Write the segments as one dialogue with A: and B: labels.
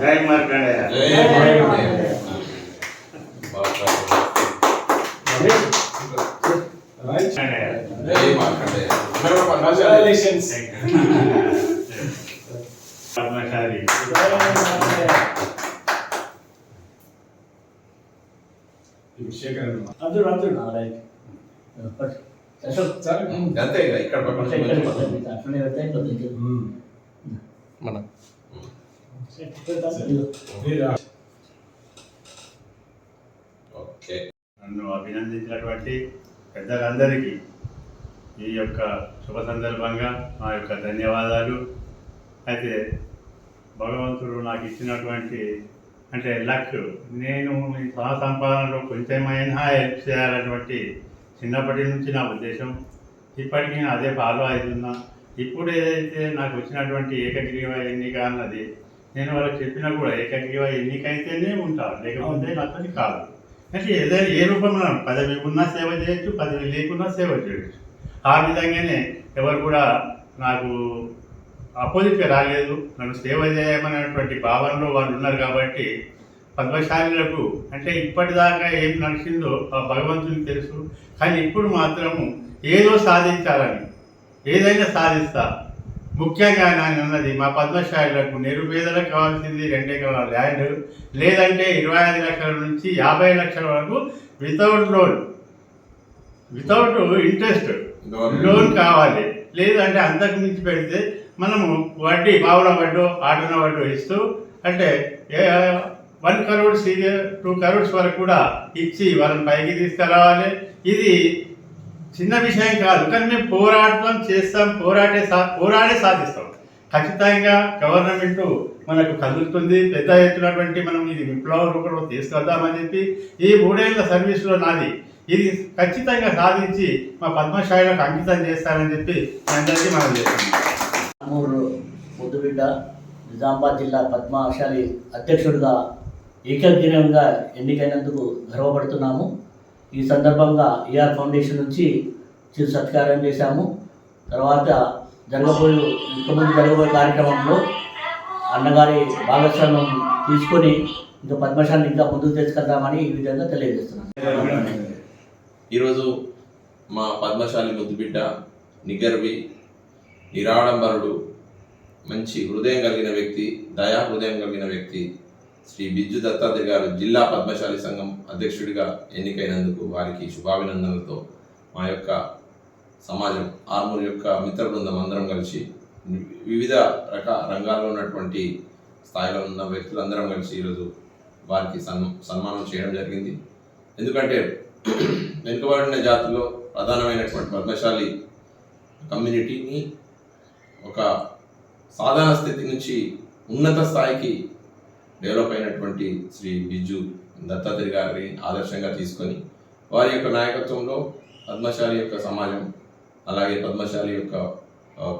A: జై మార్కండేయ.
B: పద్మశాలి.
C: అందరూ నా రైట్
B: అంతే ఇక ఇక్కడ
D: మన
B: ఓకే.
A: నన్ను అభినందించినటువంటి పెద్దలందరికీ ఈ యొక్క శుభ సందర్భంగా నా యొక్క ధన్యవాదాలు. అయితే భగవంతుడు నాకు ఇచ్చినటువంటి అంటే లక్ నేను మీ సహ సంపాదనలో కొంచెమైనా హెల్ప్ చేయాలన్నటువంటి చిన్నప్పటి నుంచి నా ఉద్దేశం. ఇప్పటికీ నేను అదే ఫాలో అవుతున్నా. ఇప్పుడు ఏదైతే నాకు వచ్చినటువంటి ఏకగ్రీవ ఎన్నిక అన్నది నేను వాళ్ళకి చెప్పినా కూడా ఏకగ్రీవ ఎన్నిక అయితేనే ఉంటాను లేకపోతే నాతోని కాదు. అంటే ఏదైనా ఏ రూపంలో పదవి ఉన్నా సేవ చేయొచ్చు పదవి లేకున్నా సేవ చేయొచ్చు. ఆ విధంగానే ఎవరు కూడా నాకు అపోజిట్గా రాలేదు నన్ను సేవ చేయమనేటువంటి భావనలో వాళ్ళు ఉన్నారు కాబట్టి పద్మశాలులకు అంటే ఇప్పటిదాకా ఏం నడిచిందో ఆ భగవంతునికి తెలుసు. కానీ ఇప్పుడు మాత్రము ఏదో సాధించాలని ఏదైనా సాధిస్తా. ముఖ్యంగా నేను ఉన్నది మా పద్మశాలులకు నిరుపేదలకు కావాల్సింది రెండు ఎకరాల ల్యాండ్ లేదంటే ఇరవై ఐదు లక్షల నుంచి యాభై లక్షల వరకు without loan. Without interest. Loan కావాలి. లేదంటే అంతకు మించి పెడితే మనము వడ్డీ పావుల వడ్డో ఆటన వడ్డో ఇస్తూ అంటే వన్ కరోడ్ సీరియర్ టూ కరోడ్స్ వరకు కూడా ఇచ్చి వాళ్ళని పైకి తీసుకురావాలి. ఇది చిన్న విషయం కాదు కానీ మేము పోరాటం చేస్తాం పోరాటే సా పోరాడే సాధిస్తాం. ఖచ్చితంగా గవర్నమెంట్ మనకు కదులుతుంది పెద్ద ఎత్తునటువంటి మనం ఇది విప్లవ రూపంలో తీసుకొద్దామని చెప్పి ఈ మూడేళ్ళ సర్వీస్లో నాది. ఇది ఖచ్చితంగా సాధించి మా పద్మశాలకు అంకితం చేస్తానని చెప్పి అందరికీ మనం చేస్తున్నాం
C: ఆమూరు ముద్దుబిడ్డ నిజామాబాద్ జిల్లా పద్మశాలి అధ్యక్షుడిగా ఏకగ్రీవంగా ఎన్నికైనందుకు గర్వపడుతున్నాము. ఈ సందర్భంగా ఈఆర్ ఫౌండేషన్ నుంచి చిరు సత్కారం చేశాము. తర్వాత జరగబోయే ఇంతకుముందు జరగబోయే కార్యక్రమంలో అన్నగారి భాగస్వామ్యం తీసుకొని ఇంకా పద్మశాలిని ఇంకా ముందుకు తీసుకెళ్తామని ఈ విధంగా తెలియజేస్తున్నాను.
B: ఈరోజు మా పద్మశాలి ముద్దుబిడ్డ నిగర్వి నిరాడంబరుడు మంచి హృదయం కలిగిన వ్యక్తి దయా హృదయం కలిగిన వ్యక్తి శ్రీ బిజ్జు దత్తాత్రేయ గారు జిల్లా పద్మశాలి సంఘం అధ్యక్షుడిగా ఎన్నికైనందుకు వారికి శుభాభినందనలతో మా యొక్క సమాజం ఆర్మూర్ యొక్క మిత్ర బృందం అందరం కలిసి వివిధ రక రంగాల్లో ఉన్నటువంటి స్థాయిలో ఉన్న వ్యక్తులందరం కలిసి ఈరోజు వారికి సన్ సన్మానం చేయడం జరిగింది. ఎందుకంటే వెనుకబడిన జాతిలో ప్రధానమైనటువంటి పద్మశాలి కమ్యూనిటీని ఒక సాధారణ స్థితి నుంచి ఉన్నత స్థాయికి డెవలప్ అయినటువంటి శ్రీ బిజ్జు దత్తాత్రేయ గారిని ఆదర్శంగా తీసుకొని వారి యొక్క నాయకత్వంలో పద్మశాలి యొక్క సమాజం అలాగే పద్మశాలి యొక్క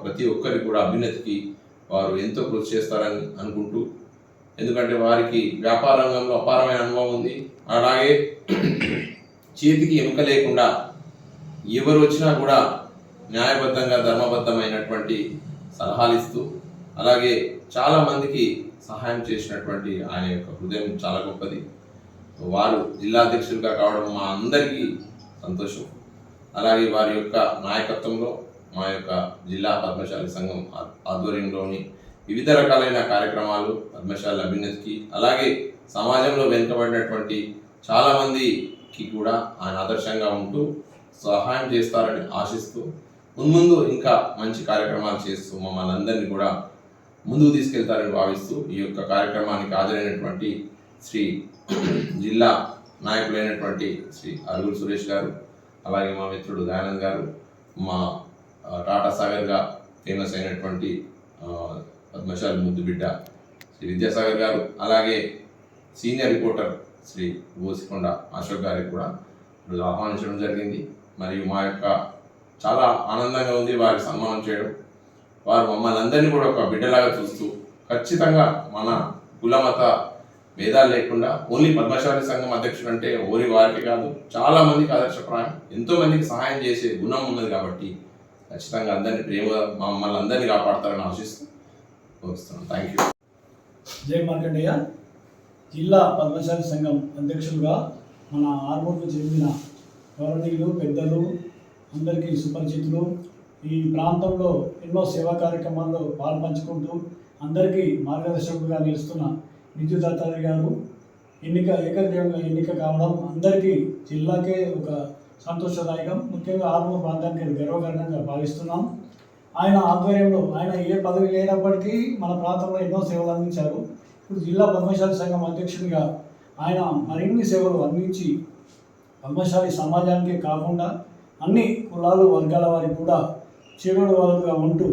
B: ప్రతి ఒక్కరి కూడా అభ్యున్నతికి వారు ఎంతో కృషి చేస్తారని అనుకుంటూ ఎందుకంటే వారికి వ్యాపార రంగంలో అపారమైన అనుభవం ఉంది. అలాగే చేతికి ఎముక లేకుండా ఎవరు వచ్చినా కూడా న్యాయబద్ధంగా ధర్మబద్ధమైనటువంటి సలహాలు ఇస్తూ అలాగే చాలా మందికి సహాయం చేసినటువంటి ఆయన యొక్క హృదయం చాలా గొప్పది. వారు జిల్లా అధ్యక్షులుగా కావడం మా అందరికీ సంతోషం. అలాగే వారి యొక్క నాయకత్వంలో మా యొక్క జిల్లా పద్మశాలి సంఘం ఆధ్వర్యంలోని వివిధ రకాలైన కార్యక్రమాలు పద్మశాలి అభ్యున్నతికి అలాగే సమాజంలో వెనుకబడినటువంటి చాలామందికి కూడా ఆయన ఆదర్శంగా ఉంటూ సహాయం చేస్తారని ఆశిస్తూ మున్ముందు ఇంకా మంచి కార్యక్రమాలు చేస్తూ మమ్మల్ని అందరినీ కూడా ముందుకు తీసుకెళ్తారని భావిస్తూ ఈ యొక్క కార్యక్రమానికి హాజరైనటువంటి శ్రీ జిల్లా నాయకులైనటువంటి శ్రీ అరుగురు సురేష్ గారు అలాగే మా మిత్రుడు దయానంద్ గారు మా టాటా సాగర్గా ఫేమస్ అయినటువంటి ఆ, పద్మశాలి ముద్దు బిడ్డ శ్రీ విద్యాసాగర్ గారు అలాగే సీనియర్ రిపోర్టర్ శ్రీ బోసికొండ అశోక్ గారికి కూడా ఆహ్వానించడం జరిగింది. మరియు మా యొక్క చాలా ఆనందంగా ఉంది వారికి సన్మానం చేయడం. వారు మమ్మల్ని అందరినీ కూడా ఒక బిడ్డలాగా చూస్తూ ఖచ్చితంగా మన కులమత భేదాలు లేకుండా ఓన్లీ పద్మశాలి సంఘం అధ్యక్షుడు అంటే ఓరి వారికి కాదు చాలా మందికి ఆదర్శప్రాయం ఎంతో మందికి సహాయం చేసే గుణం ఉన్నది కాబట్టి ఖచ్చితంగా అందరినీ ప్రేమ మమ్మల్ని అందరినీ కాపాడతారని ఆశిస్తూ థ్యాంక్ యూ
E: జై మార్కండేయ. జిల్లా పద్మశాలి సంఘం అధ్యక్షులుగా మన ఆర్మూర్కు చెందిన గౌరవనీయులు పెద్దలు అందరికీ సుపరిచితులు ఈ ప్రాంతంలో ఎన్నో సేవా కార్యక్రమాల్లో పాల్పంచుకుంటూ అందరికీ మార్గదర్శకులుగా నిలుస్తున్న విద్యుత్ దత్తారి గారు. ఎన్నిక ఏకగ్రీవంగా ఎన్నిక కావడం అందరికీ జిల్లాకే ఒక సంతోషదాయకం. ముఖ్యంగా ఆర్మూర్ ప్రాంతానికి గర్వకారణంగా భావిస్తున్నాం. ఆయన ఆధ్వర్యంలో ఆయన ఏ పదవి లేనప్పటికీ మన ప్రాంతంలో ఎన్నో సేవలు అందించారు. ఇప్పుడు జిల్లా పద్మశాలి సంఘం అధ్యక్షుడిగా ఆయన మరిన్ని సేవలు అందించి పద్మశాలి సమాజానికే కాకుండా అన్ని కులాలు వర్గాల వారికి కూడా చేరుడు ఉంటూ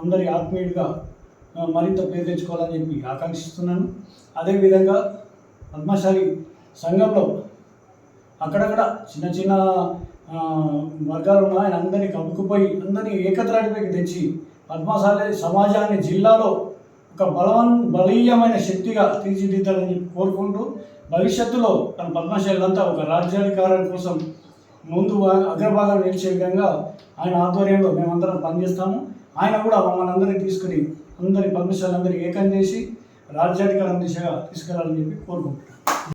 E: అందరి ఆత్మీయుడిగా మరింత పేరు తెచ్చుకోవాలని చెప్పి ఆకాంక్షిస్తున్నాను. అదేవిధంగా పద్మశాలి సంఘంలో అక్కడక్కడ చిన్న చిన్న వర్గాలు ఉన్న ఆయన అందరినీ కప్పుకుపోయి అందరినీ ఏకత్రాటిపైకి తెచ్చి పద్మశాలి సమాజాన్ని జిల్లాలో ఒక బలవన్ బలీయమైన శక్తిగా తీర్చిదిద్దాలని కోరుకుంటూ భవిష్యత్తులో తన పద్మశాలంతా ఒక రాజ్యాధికారం కోసం ముందు అగ్రభాగం నిలిచే విధంగా ఆయన ఆధ్వర్యంలో మేమందరం పనిచేస్తాము. ఆయన కూడా మమ్మల్ని అందరినీ తీసుకుని అందరి పద్మశాలందరినీ ఏకం చేసి రాజ్యాధికారం దిశగా తీసుకెళ్ళాలని చెప్పి కోరుకుంటున్నాను